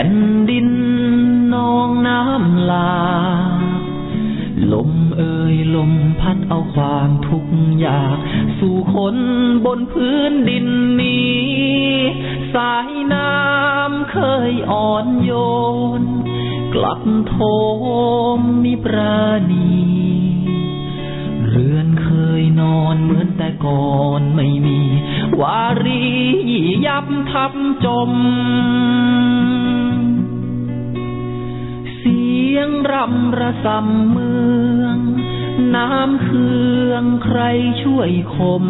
แผ่นดินนองน้ำลา ลมเอ่ยลมพัดเอาความทุกข์ยาก สู่คนบนพื้นดินนี้ สายน้ำเคยอ่อนโยน กลับโทมมิปราณีเรือนเคยนอนเหมือนแต่ก่อนไม่มี วารียับทับจม รำระสำเมือง น้ำเคืองใครช่วยคม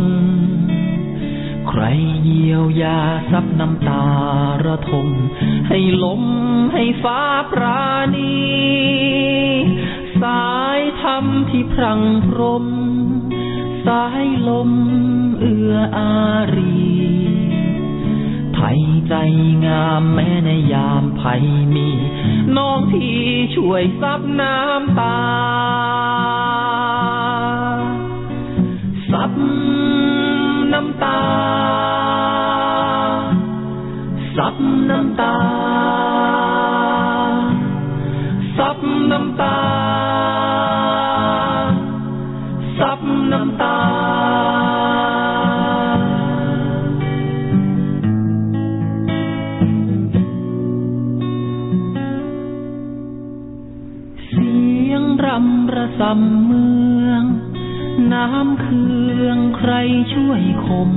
ใครเยียวยาซับน้ำตาระทม ให้ลมให้ฟ้าปราณี สายธรรมที่พรังพรม สายลมเอื้ออารี ไทยใจงามแม้ในยามภัยมี น้องที่ช่วยซับน้ำตา ซับน้ำตา ซับน้ำตา ซับน้ำตา รำระสำเมือง น้ำเคืองใครช่วยคม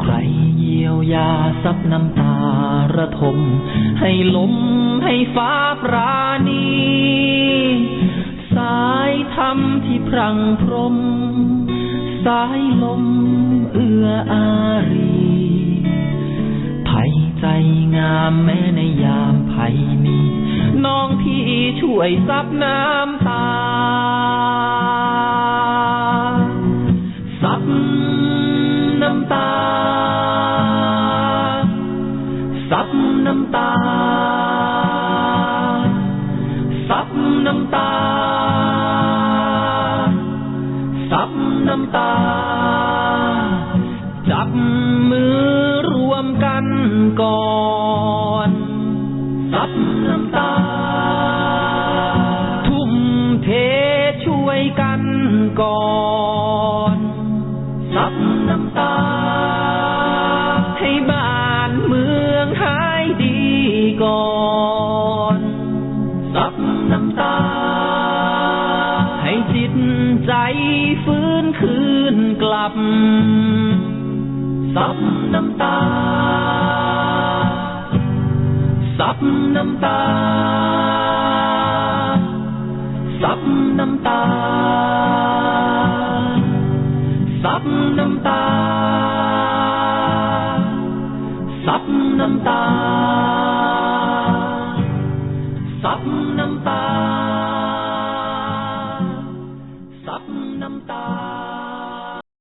ใครเยียวยาซับน้ำตาระทม ให้ลมให้ฟ้าปราณี สายธรรมที่พรังพรม สายลมเอื้ออารีไทยใจงามแม้ในยาม ช่วยซับน้ำตา ซับน้ำตา ซับน้ำตา ซับน้ำตา ซับน้ำตา จับมือรวมกันก่อน ซับน้ำตา ก่อนซับน้ำตา ให้บ้านเมืองหายดีก่อนซับน้ำตา ให้จิตใจฟื้นคืนกลับซับน้ำตาซับน้ำตาซับน้ำตา น้ำตา ซับน้ำตา